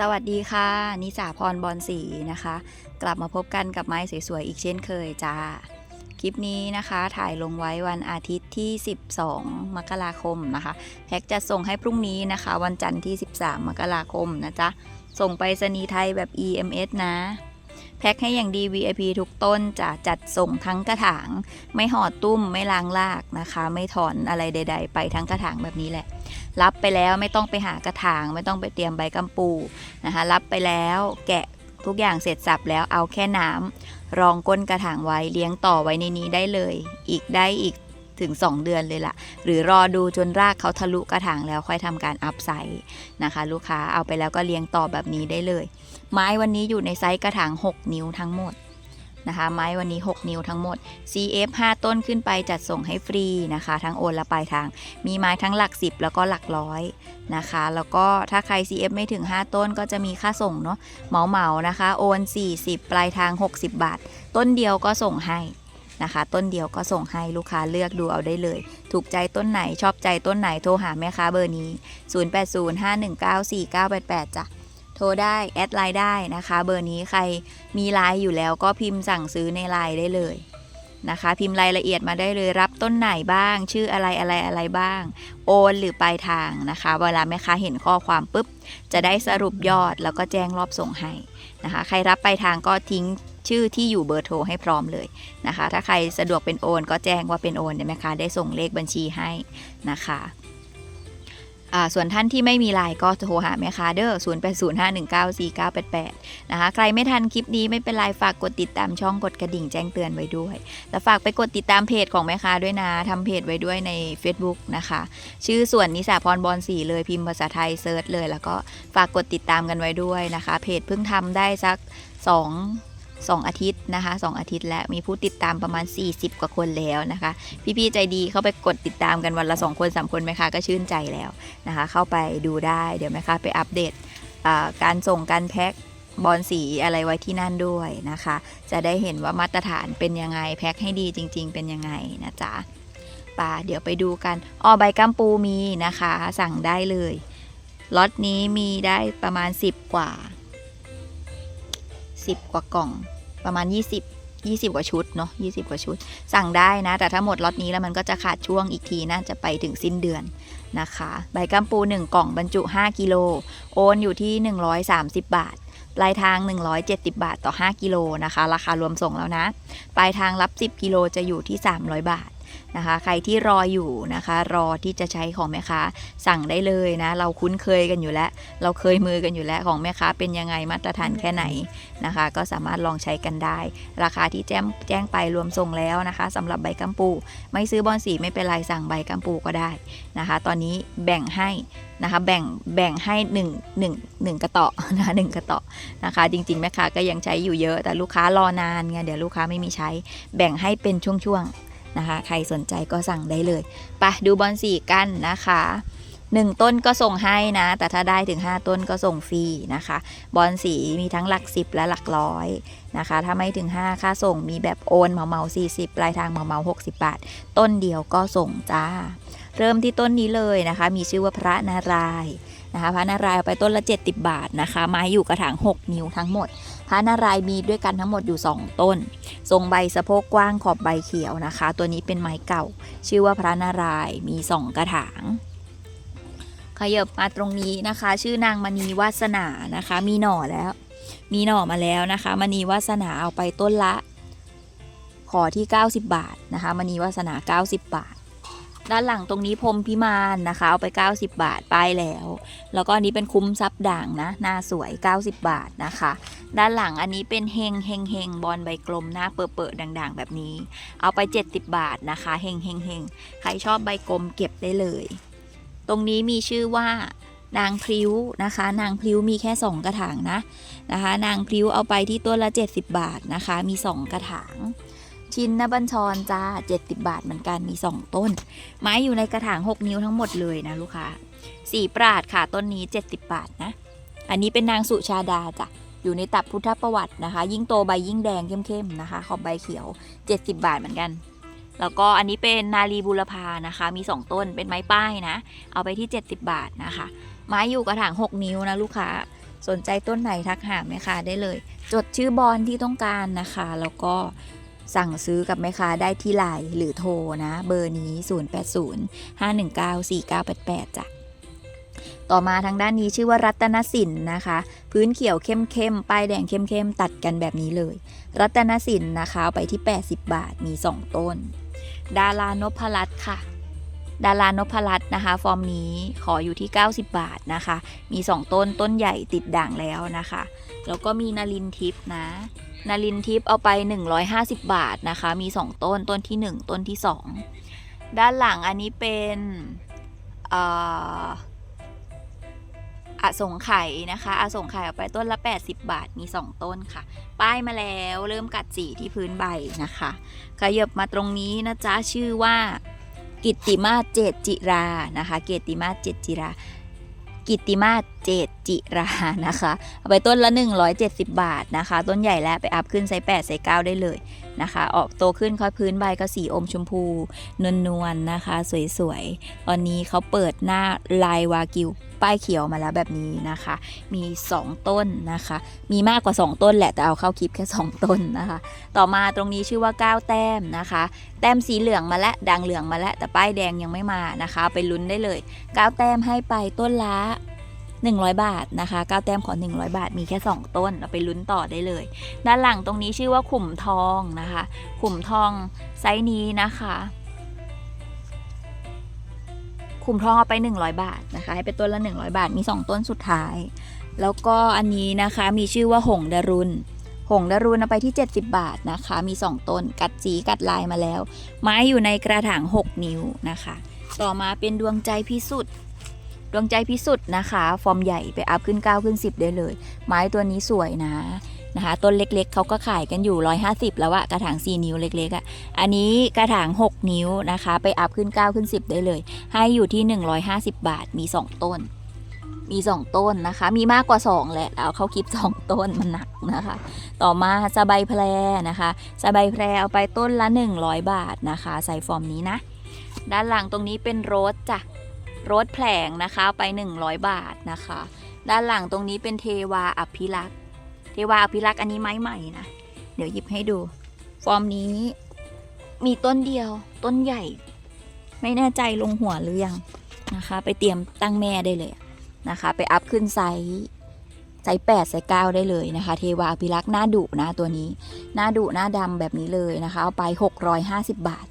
สวัสดีค่ะ นิสาพรบอลสีนะคะ กลับมาพบกันกับไม้สวยๆ อีกเช่นเคยจ้า คลิปนี้นะคะถ่ายลงไว้วันอาทิตย์ที่ 12 มกราคมนะคะ แพ็กจะส่งให้พรุ่งนี้นะคะ วันจันทร์ที่ 13 มกราคมนะจ๊ะ ส่งไปสนีไทยแบบ EMS นะ พ็คให้อย่างดี VIP ทุกต้นจะจัดส่งทั้งกระถาง ไม่ห่อตุ้มไม่ล้างลากนะคะ ไม่ถอนอะไรใด ๆ ไปทั้งกระถางแบบนี้แหละ รับไปแล้วไม่ต้องไปหากระถาง ไม่ต้องไปเตรียมใบกำปูนะคะ รับไปแล้วแกะทุกอย่างเสร็จสับแล้วเอาแค่น้ำรองก้นกระถางไว้เลี้ยงต่อไว้ในนี้ได้เลย อีกได้อีก ถึง 2 เดือนเลยล่ะ หรือรอดูจนรากเขาทะลุกระถางแล้วค่อยทำการอัพไซส์นะคะ ลูกค้าเอาไปแล้วก็เลี้ยงต่อแบบนี้ได้เลย ไม้วันนี้อยู่ในไซส์กระถาง 6 นิ้วทั้งหมดนะคะไม้วันนี้ 6 นิ้วทั้งหมด CF 5 ต้นขึ้นไปจัดส่งให้ฟรีนะคะ ทั้งโอนและปลายทาง มีไม้ทั้งหลัก 10 แล้วก็หลักร้อยนะคะ แล้วก็ถ้าใคร CF ไม่ถึง 5 ต้นก็จะมีค่าส่งเนาะเหมาเหมานะคะ โอน 40 ปลายทาง 60 บาท ต้นเดียวก็ส่งให้ นะคะ ต้นเดียวก็ส่งให้ลูกค้าเลือกดูเอาได้เลย ถูกใจต้นไหนชอบใจต้นไหนโทรหาแม่ค้าเบอร์นี้ 0805194988จ้ะโทรได้ แอดไลน์ได้นะคะ เบอร์นี้ใครมีไลน์อยู่แล้วก็พิมพ์สั่งซื้อในไลน์ได้เลยนะคะ พิมพ์รายละเอียดมาได้เลยรับต้นไหนบ้าง ชื่ออะไรอะไรอะไรบ้าง โอนหรือปลายทางนะคะ เวลาแม่ค้าเห็นข้อความปุ๊บ จะได้สรุปยอดแล้วก็แจ้งรอบส่งให้นะคะ ใครรับปลายทางก็ทิ้ง ชื่อที่อยู่เบอร์โทรให้พร้อมเลยนะคะ ถ้าใครสะดวกเป็นโอน ก็แจ้งว่าเป็นโอนเดี๋ยแม่ค้าได้ส่งเลขบัญชีให้นะคะส่วนท่านที่ไม่มีไลน์ก็โทรหาแม่ค้าเด้อ0 8 0 5 1 9 4 9 8 8 นะคะ ใครไม่ทันคลิปนี้ไม่เป็นไรฝากกดติดตามช่องกดกระดิ่งแจ้งเตือนไว้ด้วย แล้วฝากไปกดติดตามเพจของแม่ค้าด้วยนะทำเพจไว้ด้วยใน Facebook นะคะ ชื่อส่วนนิสาพรบอลสีเลยพิมพ์ภาษาไทยเซิร์ชเลย แล้วก็ฝากกดติดตามกันไว้ด้วยนะคะ เพจเพิ่งทำได้สัก 2 2 อาทิตย์นะคะ 2 อาทิตย์แล้วมีผู้ติดตามประมาณ 40 กว่าคนแล้วนะคะ พี่ๆใจดีเข้าไปกดติดตามกันวันละ 2 คน 3 คนไหมคะก็ชื่นใจแล้วนะคะ เข้าไปดูได้เดี๋ยวไหมคะไปอัปเดตการส่งการแพ็คบอลสีอะไรไว้ที่นั่นด้วยนะคะ จะได้เห็นว่ามาตรฐานเป็นยังไงแพ็คให้ดีจริง ๆ เป็นยังไงนะจ๊ะป่าเดี๋ยวไปดูกันอ้อใบกัมปูมีนะคะ สั่งได้เลยล็อตนี้มีได้ประมาณ 10 กว่า 10 กว่ากล่อง ประมาณ 20 20 กว่าชุดเนาะ20 กว่าชุด สั่งได้นะ แต่ถ้าหมดล็อตนี้แล้วมันก็จะขาดช่วงอีกทีน่าจะไปถึงสิ้นเดือนนะคะ ใบกัมปู 1 กล่องบรรจุ 5 กิโล โอนอยู่ที่ 130 บาท ปลายทาง 170 บาทต่อ 5 กิโลนะคะ ราคารวมส่งแล้วนะ ปลายทางรับ 10 กิโลจะอยู่ที่ 300 บาท นะคะ ใครที่รออยู่นะคะ รอที่จะใช้ของแม่ค้าสั่งได้เลยนะ เราคุ้นเคยกันอยู่แล้ว เราเคยมือกันอยู่แล้วของแม่ค้าเป็นยังไงมาตรฐานแค่ไหนนะคะ ก็สามารถลองใช้กันได้ ราคาที่แจ้งแจ้งไปรวมส่งแล้วนะคะสำหรับใบกัมปู ไม่ซื้อบอลสีไม่เป็นไรสั่งใบกัมปูก็ได้นะคะ ตอนนี้แบ่งให้นะคะแบ่งแบ่งให้1 1 1กระตาะนะคะหนึ่งกระตาะนะคะ จริงๆแม่ค้าก็ยังใช้อยู่เยอะ แต่ลูกค้ารอนานไงเดี๋ยวลูกค้าไม่มีใช้ แบ่งให้เป็นช่วงๆ นะคะ ใครสนใจก็สั่งได้เลยไปดูบอลสีกันนะคะ1ต้นก็ส่งให้นะ แต่ถ้าได้ถึง 5 ต้นก็ส่งฟรีนะคะ บอลสีมีทั้งหลัก 10 และหลักร้อยนะคะ ถ้าไม่ถึง 5 ค่าส่งมีแบบโอนเหมาเมา40ปลายทางเหมาเมา60 บาท ต้นเดียวก็ส่งจ้า เริ่มที่ต้นนี้เลยนะคะ มีชื่อว่าพระนารายณ์ นะคะพระนารายเอาไปต้นละ 70 บาทนะคะ ไม้อยู่กระถาง 6 นิ้วทั้งหมด พระนารายมีด้วยกันทั้งหมดอยู่ 2 ต้น ทรงใบสะโพกกว้างขอบใบเขียวนะคะ ตัวนี้เป็นไม้เก่า ชื่อว่าพระนารายมี 2 กระถางขยับมาตรงนี้นะคะ ชื่อนางมณีวาสนานะคะ มีหน่อแล้ว มีหน่อมาแล้วนะคะมณีวาสนาเอาไปต้นละ ขอที่ 90 บาทนะคะมณีวาสนา 90 บาท ด้านหลังตรงนี้พรมพิมานนะคะ เอาไป 90 บาทป้ายแล้ว แล้วก็อันนี้เป็นคุ้มซับด่างนะ หน้าสวย 90 บาทนะคะ ด้านหลังอันนี้เป็นเฮงเฮงเฮงบอลใบกลมหน้าเปิดๆด่างๆ แบบนี้ เอาไป 70 บาทนะคะเฮงเฮงเฮงใครชอบใบกลมเก็บได้เลย ตรงนี้มีชื่อว่านางพริ้วนะคะ นางพริ้วมีแค่ 2 กระถางนะนะคะ นางพริ้วเอาไปที่ตัวละ 70 บาทนะคะ มี 2 กระถาง ชินนบัญชรจ้า 70 บาทเหมือนกันมี 2 ต้น ไม้อยู่ในกระถาง 6 นิ้วทั้งหมดเลยนะลูกค้าสีปราดค่ะต้นนี้ 70 บาทนะ อันนี้เป็นนางสุชาดาจ้ะอยู่ในตับพุทธประวัตินะคะ ยิ่งโตใบยิ่งแดงเข้มๆนะคะ ขอบใบเขียว 70 บาทเหมือนกัน แล้วก็อันนี้เป็นนาลีบุรพานะคะ มี 2 ต้นเป็นไม้ป้ายนะ เอาไปที่ 70 บาทนะคะ ไม้อยู่กระถาง 6 นิ้วนะลูกค้าสนใจต้นไหนทักหาแม่ค้าได้เลย จดชื่อบอลที่ต้องการนะคะ แล้วก็ สั่งซื้อกับแม่ค้าได้ที่ไลน์หรือโทรนะ เบอร์นี้ 0805194988 จ้ะต่อมาทางด้านนี้ชื่อว่ารัตนสินนะคะ พื้นเขียวเข้มๆป้ายแดงเข้มๆตัดกันแบบนี้เลย รัตนสินนะคะไปที่ 80 บาทมี 2 ต้น ดารานพรัตน์ค่ะ ดารานพรัตน์นะคะ ฟอร์มนี้ขออยู่ที่ 90 บาทนะคะ มี 2 ต้นต้นใหญ่ติดด่างแล้วนะคะ แล้วก็มีนารินทิพย์นะนารินทิพย์เอาไป 150 บาทนะคะ มี 2 ต้นต้นที่ 1 ต้นที่ 2 ด้านหลังอันนี้เป็นอ่ออสงไข่นะคะอสงไข่เอาไปต้นละ 80 บาทมี 2 ต้นค่ะ ป้ายมาแล้วเริ่มกัดสีที่พื้นใบนะคะ ขยับมาตรงนี้นะจ๊ะชื่อว่า กิตติมาเจตจิรานะคะเกตติมาเจตจิรากิตติมาเจตจิรานะคะเอาไปต้นละ 170 บาทนะคะ ต้นใหญ่แล้วไปอัพขึ้นไซส์8ไซส์9ได้เลยนะคะ ออกโตขึ้นค่อยพื้นใบก็สีอมชมพู นวลนวลๆนะคะ สวยๆ ตอนนี้เขาเปิดหน้าลายวากิว ป้ายเขียวมาแล้วแบบนี้นะคะ มี 2 ต้นนะคะ มีมากกว่า 2 ต้นแหละแต่เอาเข้าคลิปแค่ 2 ต้นนะคะ ต่อมาตรงนี้ชื่อว่า9แต้มนะคะ แต้มสีเหลืองมาแล้วดังเหลืองมาแล้วแต่ป้ายแดงยังไม่มานะคะ ไปลุ้นได้เลย9แต้มให้ไปต้นละ100 บาทนะคะ9แต้มขอ 100 บาท มีแค่ 2 ต้น เราไปลุ้นต่อได้เลย ด้านหลังตรงนี้ชื่อว่าขุมทองนะคะ ขุมทองไซส์นี้นะคะ ขุมทองเอาไป 100 บาทนะคะ ให้เป็นต้นละ 100 บาทมี 2 ต้นสุดท้าย แล้วก็อันนี้นะคะมีชื่อว่าหงดารุณหงดารุณเอาไปที่ 70 บาทนะคะ มี 2 ต้นกัดสีกัดลายมาแล้ว ไม้อยู่ในกระถาง 6 นิ้วนะคะ ต่อมาเป็นดวงใจพิสุทธิ์ดวงใจพิสุทธิ์นะคะ ฟอร์มใหญ่ไปอัพขึ้น 9 ขึ้น 10 ได้เลย ไม้ตัวนี้สวยนะ นะคะ ต้นเล็กๆเขาก็ขายกันอยู่ 150 แล้วอะกระถาง 4 นิ้วเล็กๆอะอันนี้กระถาง 6 นิ้วนะคะ ไปอัพขึ้น 9 ขึ้น 10 ได้เลย ให้อยู่ที่ 150 บาทมี 2 ต้น มี 2 ต้นนะคะ มีมากกว่า 2 แหละเอาเขาคลิป 2 ต้นมันหนักนะคะ ต่อมาสบายแพรนะคะสบายแพรเอาไปต้นละ 100 บาทนะคะ ใส่ฟอร์มนี้นะ ด้านหลังตรงนี้เป็นโรสจ้ะโรสแผลงนะคะไป 100 บาทนะคะ ด้านหลังตรงนี้เป็นเทวาอภิรักษ์ เทวาอภิรักษ์อันนี้ไม้ใหม่นะ เดี๋ยวหยิบให้ดู ฟอร์มนี้ มีต้นเดียว ต้นใหญ่ ไม่แน่ใจลงหัวหรือยังนะคะ ไปเตรียมตั้งแม่ได้เลยนะคะ ไปอัพขึ้นไซส์ไซส์แปดไซส์เก้าได้เลยนะคะ เทวาอภิรักษ์หน้าดุนะตัวนี้ หน้าดุหน้าดำแบบนี้เลยนะคะ เอาไป 650 บาท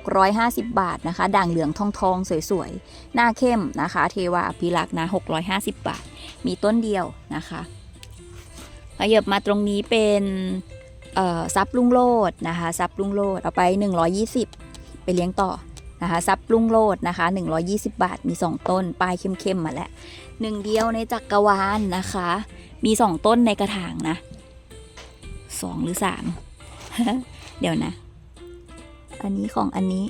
650 บาทนะคะ ด่างเหลืองทองทองสวยๆ หน้าเข้มนะคะ เทวาอภิรักษ์นะ650 บาท มีต้นเดียวนะคะ ขยับมาตรงนี้เป็นซับลุงโลดนะคะซับลุงโลดเอาไป 120 ไปเลี้ยงต่อนะคะซับลุงโลดนะคะ 120 บาทมี 2 ต้นปลายเข้มๆมาแล้วหนึ่งเดียวในจักกรวาลนะคะ มี 2 ต้นในกระถางนะ 2 หรือ 3 เดี๋ยวนะ อันนี้ของอันนี้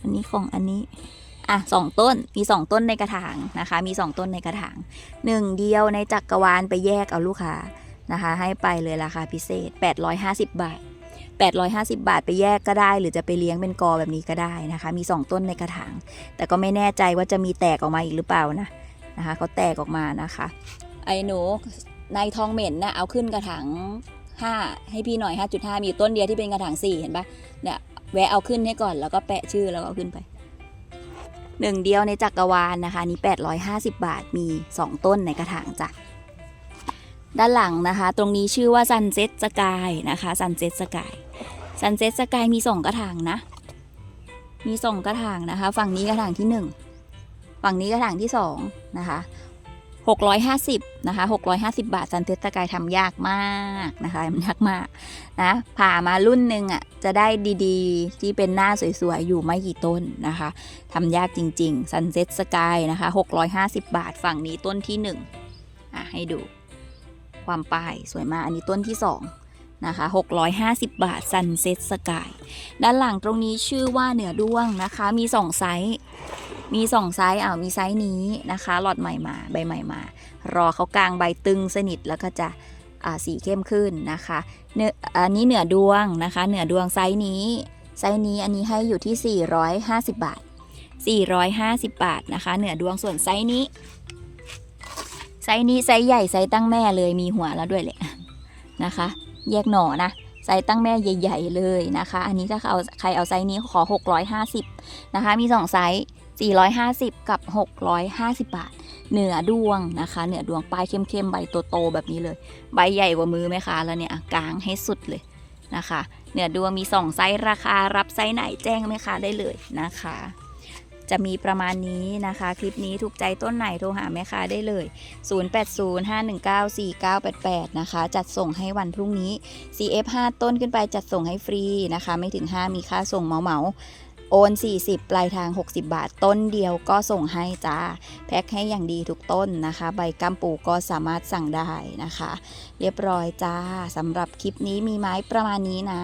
อันนี้ของอันนี้ อะสองต้นมีสองต้นในกระถางนะคะ มีสองต้นในกระถางหนึ่งเดียวในจักรวาลไปแยกเอาลูกค้านะคะ ให้ไปเลยราคาพิเศษ 850 บาท 850 บาทไปแยกก็ได้ หรือจะไปเลี้ยงเป็นกอแบบนี้ก็ได้นะคะ มี 2 ต้นในกระถาง แต่ก็ไม่แน่ใจว่าจะมีแตกออกมาอีกหรือเปล่านะนะคะเขาแตกออกมานะคะ ไอ้หนูในทองเหม็นนะ่ะเอาขึ้นกระถาง5 ให้พี่หน่อย 5.5 มีต้นเดียวที่เป็นกระถาง 4 เห็นปะเนี่ยแวะเอาขึ้นให้ก่อนแล้วก็แปะชื่อแล้วก็เอาขึ้นไป หนึ่งเดียวในจักรวาลนะคะนี้ 850 บาทมี 2 ต้นในกระถางจ้ะด้านหลังนะคะ ตรงนี้ชื่อว่าซันเซ็ตสกายนะคะซันเซ็ตสกายซันเซ็ตสกายมี 2 กระถางนะ มี 2 กระถางนะคะ ฝั่งนี้กระถางที่ 1 ฝั่งนี้กระถางที่2นะคะ 650นะคะ650 บาท Sunset Sky ทำยากมากนะคะมันยากมากนะผ่ามารุ่นหนึ่งอะจะได้ดีๆ ที่เป็นหน้าสวยๆ อยู่ไม่กี่ต้นนะคะทำยากจริงๆ Sunset Sky นะคะ650 บาทฝั่งนี้ต้นที่1อะให้ดูความป้ายสวยมาก อันนี้ต้นที่ 2นะคะ650 บาท Sunset Sky ด้านหลังตรงนี้ชื่อว่าเหนือด้วงนะคะ มี 2 ไซส์ มี2ไซส์อ่ามีไซส์นี้นะคะหลอดใหม่มาใบใหม่มา รอเขากลางใบตึงสนิทแล้วก็จะสีเข้มขึ้นนะคะเนื้ออันนี้เหนือดวงนะคะ เหนือดวงไซส์นี้ไซส์นี้อันนี้ให้อยู่ที่ 450 บาท 450 บาทนะคะ เหนือดวงส่วนไซส์นี้ ไซส์นี้ไซส์ใหญ่ไซส์ตั้งแม่เลยมีหัวแล้วด้วยแหละนะคะ แยกหน่อนะไซส์ตั้งแม่ใหญ่ ๆ เลยนะคะ อันนี้ถ้าเอาใครเอาไซส์นี้ขอ 650นะคะ มี 2 ไซส์ 450 กับ 650 บาท เหนือดวงนะคะ เหนือดวงปลายเข้มๆ ใบโตๆแบบนี้เลย ใบใหญ่กว่ามือไหมคะ แล้วเนี่ยกลางให้สุดเลยนะคะ เหนือดวงมี 2 ไซส์ราคารับไซส์ไหนแจ้งไหมคะได้เลยนะคะ จะมีประมาณนี้นะคะ คลิปนี้ถูกใจต้นไหนโทรหาแม่ค้าได้เลย 0805194988 นะคะ จัดส่งให้วันพรุ่งนี้ CF 5 ต้นขึ้นไปจัดส่งให้ฟรีนะคะ ไม่ถึง 5 มีค่าส่งเหมาเหมาๆ โอน 40 ปลายทาง 60 บาท ต้นเดียวก็ส่งให้จ้า แพ็คให้อย่างดีทุกต้นนะคะ ใบกัมปูก็สามารถสั่งได้นะคะ เรียบร้อยจ้าสำหรับคลิปนี้มีไม้ประมาณนี้นะ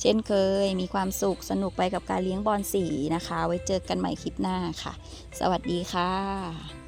เช่นเคยมีความสุขสนุกไปกับการเลี้ยงบอลสีนะคะ ไว้เจอกันใหม่คลิปหน้าค่ะ สวัสดีค่ะ